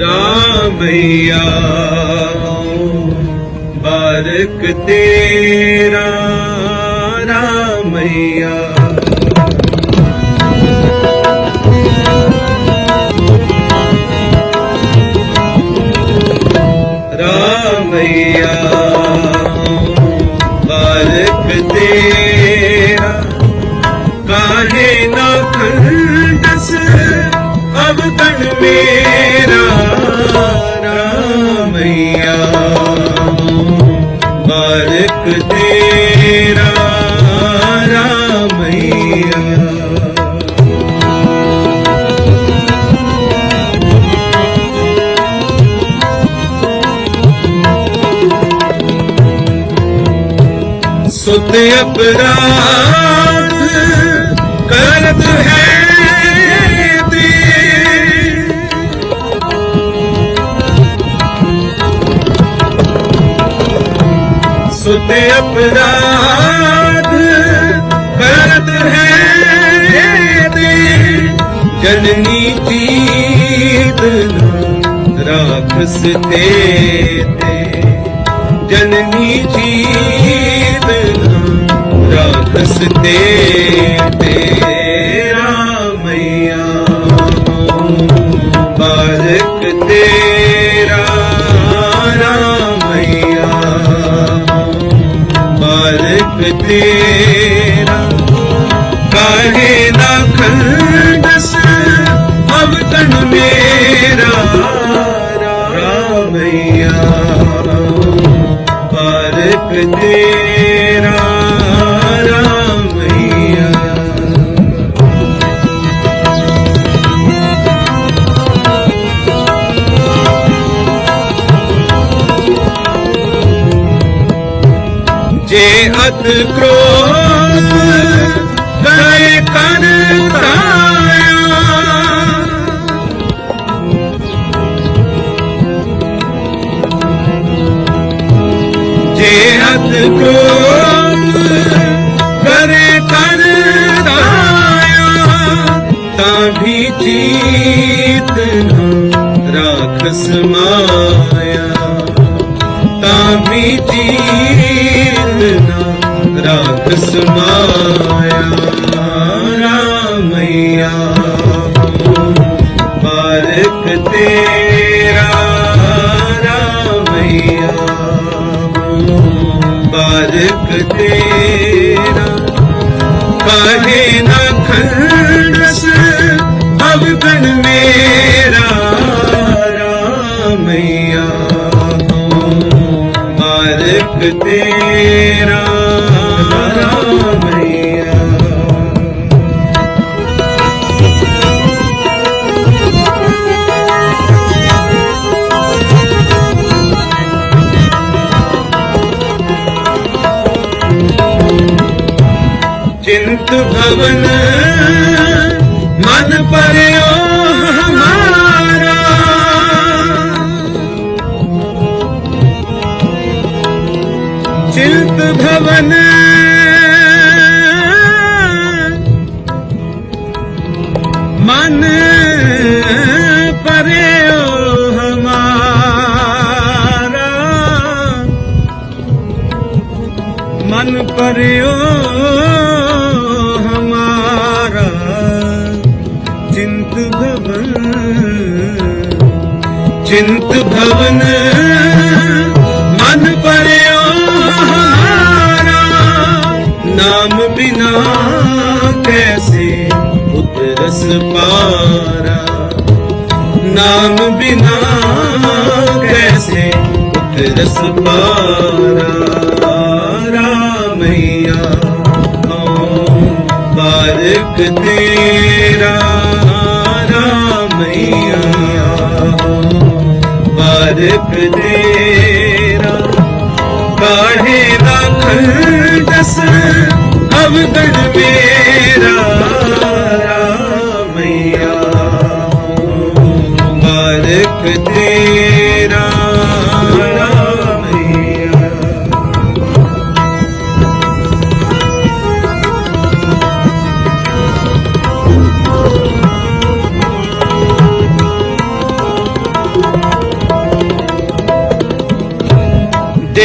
ਰਾਮਈਆ ਬਾਰਕ ਤੇਰਾ ਰਾਮਈਆ। ਰਾਮਈਆ ਬਾਰਕ ਤੇਰਾ ਕਾਹੇ ਨਾ ਖੰਡਸ ਅਵਗਣ ਮੇਰਾ। ਬਾਰਕ ਤੇਰਾ ਰਾਮਈਆ ਸੁਤ ਅਪਰਾਧ ਕਰਤ ਹੈ ਸੁਤ ਅਪਰਾਧ ਕਰਤ ਹੈ ਤੇ ਜਨਨੀ ਜੀਤ ਰਾਖਸ ਤੇ ਤੇ ਜਨਨੀ ਜੀਤ ਰਾਖਸ ਤੇ ਜੇ ਅਤ ਕ੍ਰੋਧ ਕਰੇ ਕਰ ਤਾਇਆ ਜੇ ਅਤ ਕ੍ਰੋਧ ਕਰੇ ਕਰ ਤਾਇਆ ਤਾਂ ਵੀ ਜੀਤ ਨਾ ਰਾਖਸ ਮਾਇਆ। ਤਾਂ ਵੀ ਜੀਤ ਨਾ ਰਾਖਸ ਰਾਮਈਆ ਬਾਲਕ ਤੇਰਾ, ਰਾਮਈਆ ਬਾਲਕ ਤੇਰਾ। ਕਾਹੇ ਨਾ ਖੰਡਸ ਅਵਗਣ ਮੇਰਾ, ਰਾਮਈਆ ਬਾਲਕ ਤੇਰਾ। ஆவன ਚਿੰਤ ਭਵਨ ਚਿੰਤ ਭਵਨ ਮਨ ਪਰਿਓ ਹਮਾਰਾ ਨਾਮ ਬਿਨਾ ਕੈਸੇ ਉਤਰਸ ਪਾਰਾ ਨਾਮ ਬਿਨਾ ਕੈਸੇ ਉਤਰਸ ਪਾਰਾ ਰਾਮਈਆ ਬਾਲਕ ਤੇਰਾ ਰਾਮਈਆ ਬਾਲਕ ਤੇਰਾ ਕਾਹੇ ਦਾ ਖੰਡਸ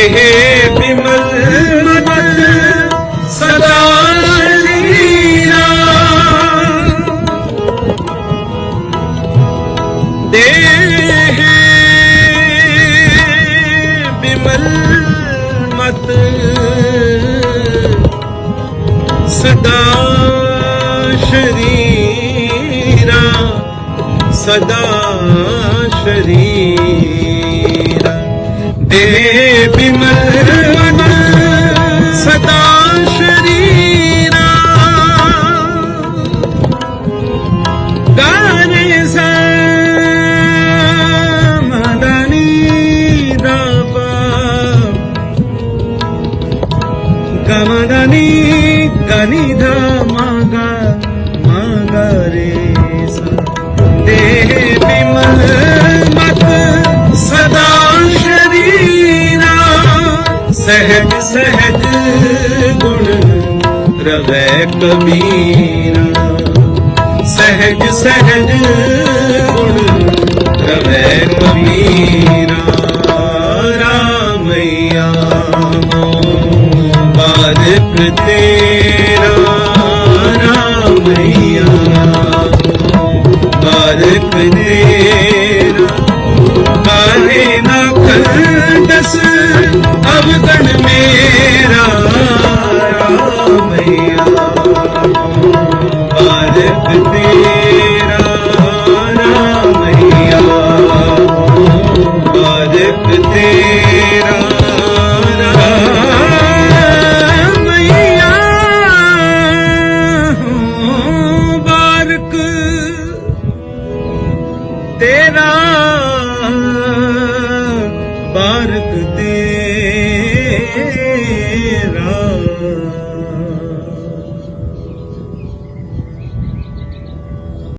ਦੇਹ ਬਿਮਲ ਮਤ ਸਦਾ ਸ਼ਰੀਰਾ ਦੇਹ ਬਿਮਲ ਮਤ ਸਦਾ ਸ਼ਰੀਰਾ ਸਦਾ ਸ਼ਰੀਰਾ। ਦੇ ਗਨੀ ਧਾ ਮਗਾ ਮਗਰੇ ਸਾ ਦੇਹ ਬਿਮਲ ਮਤ ਸਦਾ ਸ਼ਰੀਰਾ ਸਹਿਜ ਸਹਿਜ ਗੁਣ ਰਵੈ ਕਬੀਰਾ ਸਹਿਜ ਸਹਿਜ ਗੁਣ ਰਵੈ ਕਬੀਰਾ ਤੇਰਾ